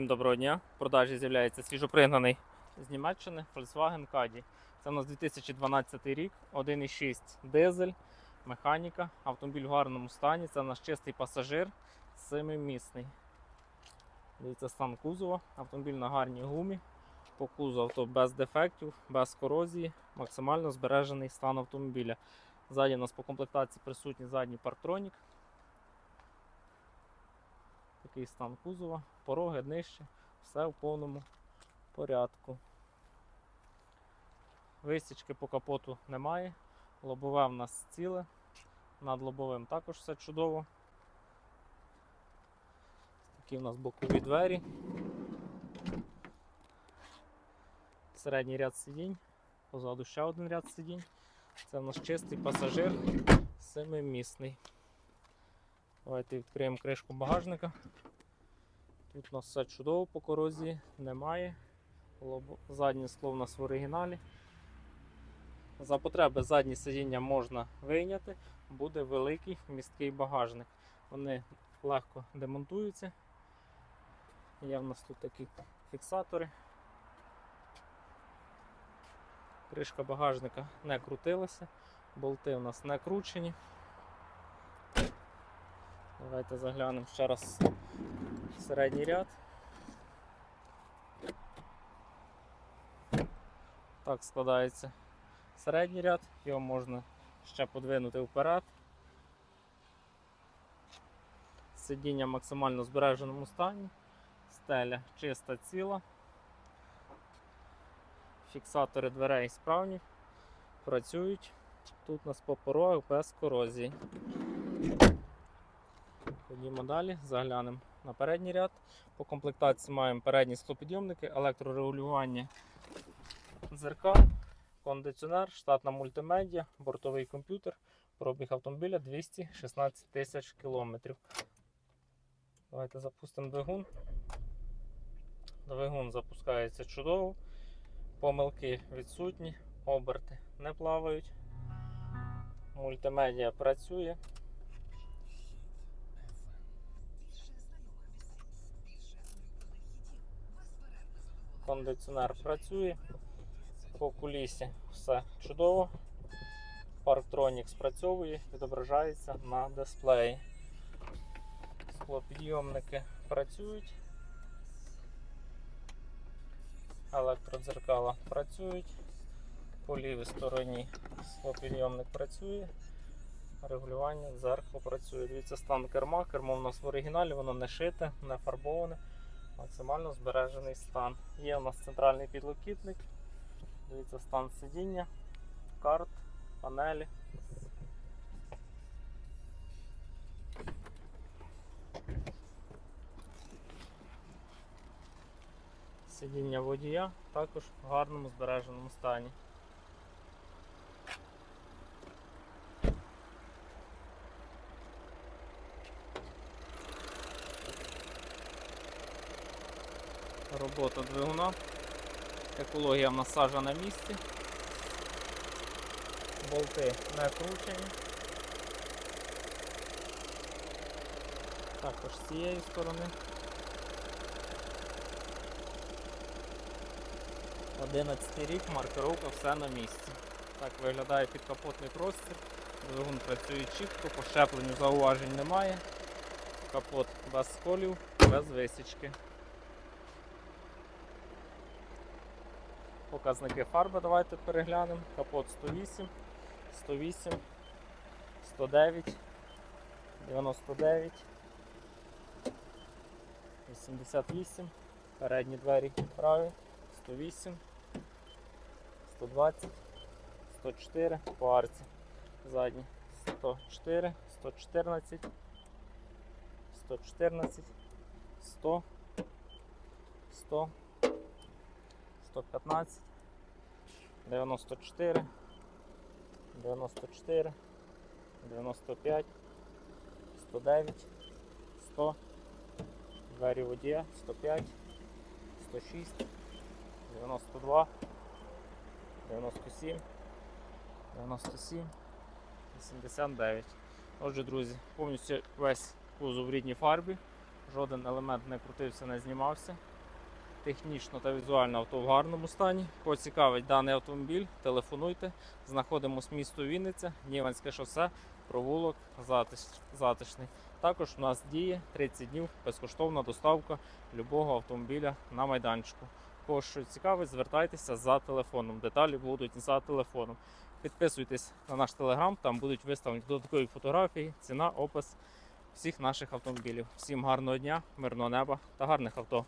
Всім доброго дня. В продажі з'являється свіжопригнаний з Німеччини Volkswagen Caddy. Це у нас 2012 рік, 1,6 дизель, механіка, автомобіль в гарному стані. Це наш чистий пасажир, семимісний. Дивіться стан кузова, автомобіль на гарній гумі. По кузову авто без дефектів, без корозії, максимально збережений стан автомобіля. Ззаді у нас по комплектації присутній задній парктронік. Такий стан кузова, пороги нижче, все в повному порядку. Висічки по капоту немає. Лобове в нас ціле. Над лобовим також все чудово. Такі в нас бокові двері. Середній ряд сидінь. Позаду ще один ряд сидінь. Це в нас чистий пасажир, семимісний. Давайте відкриємо кришку багажника. Тут у нас все чудово по корозії, немає. Заднє скло у нас в оригіналі. За потреби заднє сидіння можна вийняти, буде великий місткий багажник. Вони легко демонтуються. Є в нас тут такі фіксатори. Кришка багажника не крутилася, болти у нас не кручені. Давайте заглянемо ще раз середній ряд. Так складається середній ряд, його можна ще подвинути вперед. Сидіння в максимально збереженому стані, стеля чиста ціла. Фіксатори дверей справні, працюють. Тут у нас по порогах без корозії. Ходімо далі, заглянемо на передній ряд. По комплектації маємо передні склопідйомники, електрорегулювання дзеркал, кондиціонер, штатна мультимедіа, бортовий комп'ютер, пробіг автомобіля 216 тисяч кілометрів. Давайте запустимо двигун. Двигун запускається чудово, помилки відсутні, оберти не плавають, мультимедіа працює. Кондиціонер працює. По кулісі все чудово. Парктронік спрацьовує, відображається на дисплеї. Склопідйомники працюють. Електродзеркала працюють. По лівій стороні склопідйомник працює. Регулювання дзеркало працює. Дивіться стан керма. Кермо в нас в оригіналі, воно не шите, не фарбоване максимально збережений стан. Є у нас центральний підлокітник. Дивіться стан сидіння, карт, панелі. Сидіння водія також в гарному збереженому стані. Робота двигуна. Екологія в нас сажа на місці. Болти не кручені. Також з цієї сторони. 11 рік, маркировка все на місці. Так виглядає підкапотний простір. Двигун працює чітко, по щепленню зауважень немає. Капот без сколів, без висічки. Показники фарби давайте переглянемо. Капот 108, 108, 109, 99, 88, передні двері праві, 108, 120, 104, по арці задні 104, 114, 114, 100, 100. 115, 94, 94, 95, 109, 100, двері водія, 105, 106, 92, 97, 97, 89. Отже, друзі, повністю весь кузов в рідній фарбі Жоден елемент не крутився, не знімався. Технічно та візуально авто в гарному стані. Кого цікавить даний автомобіль, телефонуйте. Знаходимось місто Вінниця, Ніванське шосе, провулок Затиш- Затишний. Також у нас діє 30 днів безкоштовна доставка любого автомобіля на майданчику. Кого що цікавить, звертайтеся за телефоном. Деталі будуть за телефоном. Підписуйтесь на наш телеграм, там будуть виставлені додаткові фотографії, ціна, опис всіх наших автомобілів. Всім гарного дня, мирного неба та гарних авто.